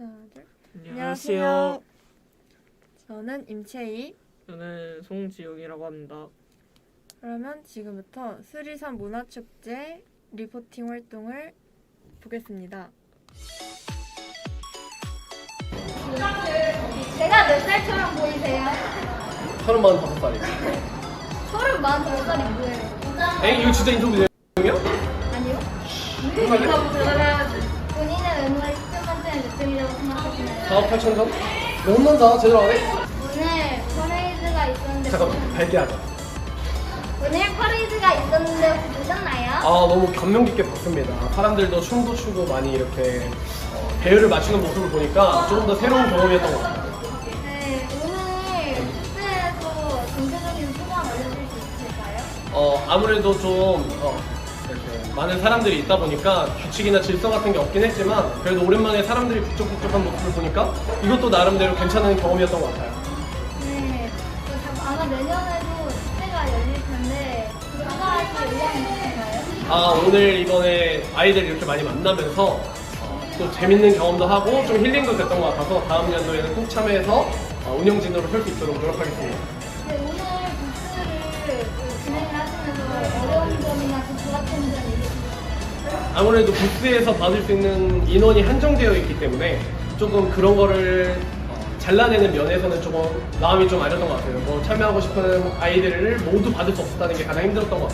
하나, 둘. 안녕하세요. 저는 임채희. 저는 송지용이라고 합니다. 그러면 지금부터 수리산 문화축제 리포팅 활동을 보겠습니다. 제가 몇 살처럼 보이세요? 서른 만 다섯 살이요. 서른 만 다섯 살이 뭐예요? 에 이거 진짜 인터뷰 4억 8천 점? 너 혼난다 제대로 안 해? 오늘 퍼레이드가 있었는데 잠깐 발기하자. 오늘 퍼레이드가 있었는데 보셨나요? 아 너무 감명 깊게 봤습니다. 사람들도 춤도 추고 많이 이렇게 어, 배열을 맞추는 모습을 보니까 조금 더 새로운 경험이었던 것 같아요. 네, 오늘 부스에서 전체적인 소감 알려줄 수 있을까요? 어 아무래도 좀 어, 많은 사람들이 있다 보니까 규칙이나 질서 같은 게 없긴 했지만 그래도 오랜만에 사람들이 북적북적한 모습을 보니까 이것도 나름대로 괜찮은 경험이었던 것 같아요. 네, 그 자- 아마 내년에도 축제가 열릴 텐데 참가하실 의향이 있으신가요? 아 오늘 이번에 아이들 이렇게 많이 만나면서 어, 또 재밌는 경험도 하고 좀 힐링도 됐던 것 같아서 다음 연도에는 꼭 참여해서 어, 운영진으로 할수 있도록 노력하겠습니다. 네, 오늘 부스를 그 진행을 하시면서 어려운 점이나 그 좋았던 점? 아무래도 부스에서 받을 수 있는 인원이 한정되어 있기 때문에 조금 그런 거를 어, 잘라내는 면에서는 조금 마음이 좀 아렸던 것 같아요. 뭐 참여하고 싶은 아이들을 모두 받을 수 없었다는 게 가장 힘들었던 것.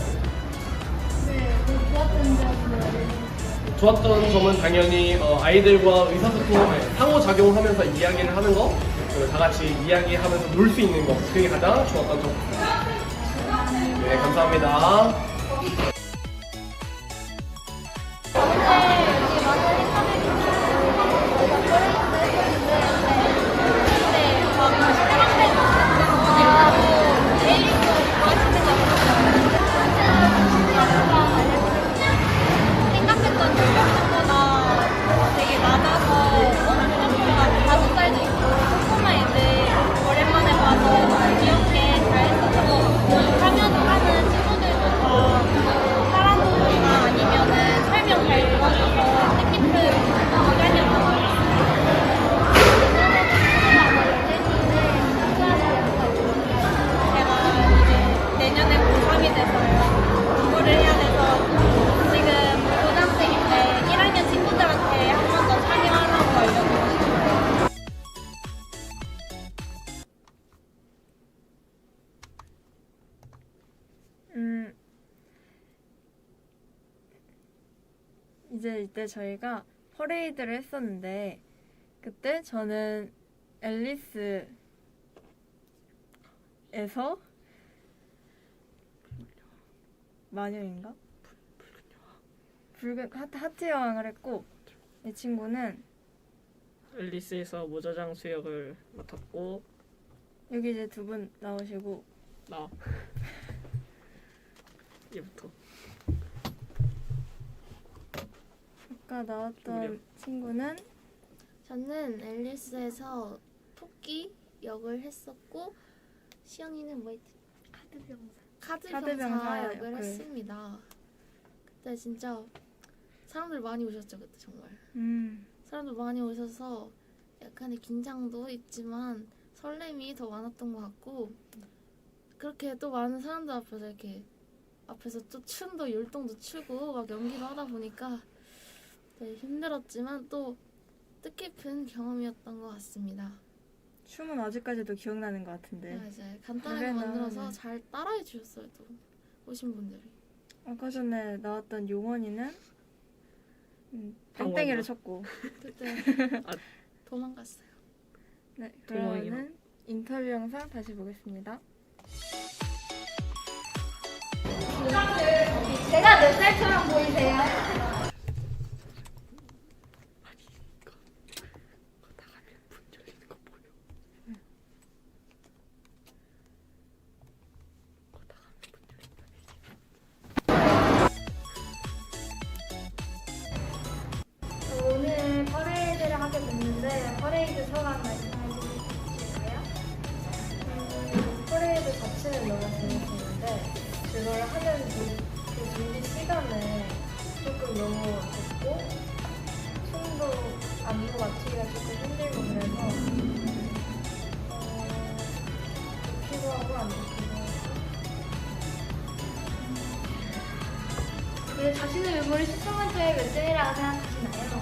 네, 그 좋았던 점은 알려주세요. 좋았던 점은 당연히 어, 아이들과 의사소통, 아니, 상호작용하면서 이야기를 하는 거, 그리고 다 같이 이야기하면서 놀 수 있는 거, 그게 가장 좋았던 점. 네, 감사합니다. 이제 이때 저희가 퍼레이드를 했었는데 그때 저는 앨리스에서 마녀인가? 붉은 하트, 하트 여왕을 했고 이 친구는 앨리스에서 모자장 수 역을 맡았고 여기 이제 두 분 나오시고 나 얘부터 아까 나왔던. 친구는 저는 앨리스에서 토끼 역을 했었고 시영이는 뭐 했지? 카드병사 카드병사, 카드병사 역을 역을. 했습니다. 그때 진짜 사람들 많이 오셨죠 그때 정말. 음, 사람들 많이 오셔서 약간의 긴장도 있지만 설렘이 더 많았던 것 같고 그렇게 또 많은 사람들 앞에서 이렇게 앞에서 또 춤도 율동도 추고 막 연기도 하다 보니까 네, 힘들었지만 또 뜻깊은 경험이었던 것 같습니다. 춤은 아직까지도 기억나는 것 같은데 네, 이제 간단하게 노래는- 만들어서 잘 따라해 주셨어요 또 오신 분들이. 아까 전에 나왔던 용원이는 음? 땡땡이를 쳤고 그때 아. 도망갔어요. 네? 그러면은 인터뷰 영상 다시 보겠습니다. 제가 몇 살처럼 보이세요? 재밌었는데 그걸 하는 그, 그 준비 시간에 조금 너무 덥고 춤도 안무 맞추기가 조금 힘들고 그래서 어, 좋기도 하고 안 좋기도 하고 그 자신의 외모를 10점 만점에 몇 점이라고 생각하시나요?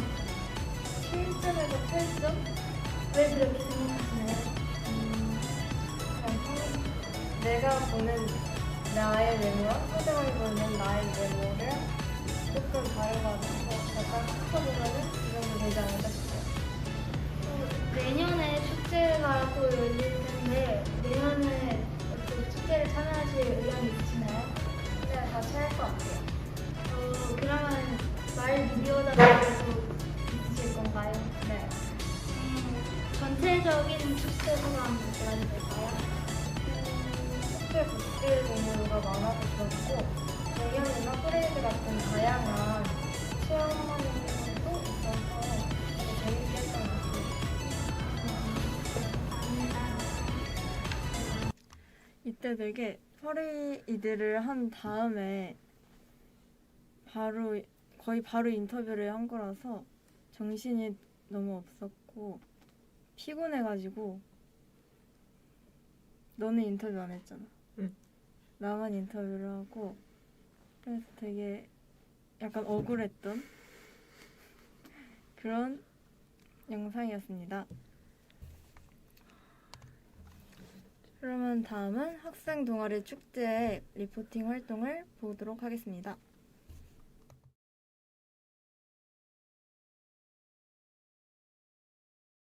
7점에서 8점? 왜 그렇게 생각하시나요? 음, 그냥 성- 내가 보는 나의 외모랑 상대방이 보는 나의 외모를 조금 다르가지고 약간 합쳐보면은 이 정도 되지 않을까 싶어요. 어, 내년에 축제가 또 열릴 텐데 내년에 또 축제를 참여하실 많아서 좋았고 공연이나 프레이드 같은 다양한 체험하는 것도 있어서 되게 재밌게 했던 것 같아요. 이때 되게 퍼레이드를 한 다음에 바로 거의 바로 인터뷰를 한 거라서 정신이 너무 없었고 피곤해가지고 너는 인터뷰 안 했잖아. 응. 나만 인터뷰를 하고 그래서 되게 약간 억울했던 그런 영상이었습니다. 그러면 다음은 학생 동아리 축제 리포팅 활동을 보도록 하겠습니다.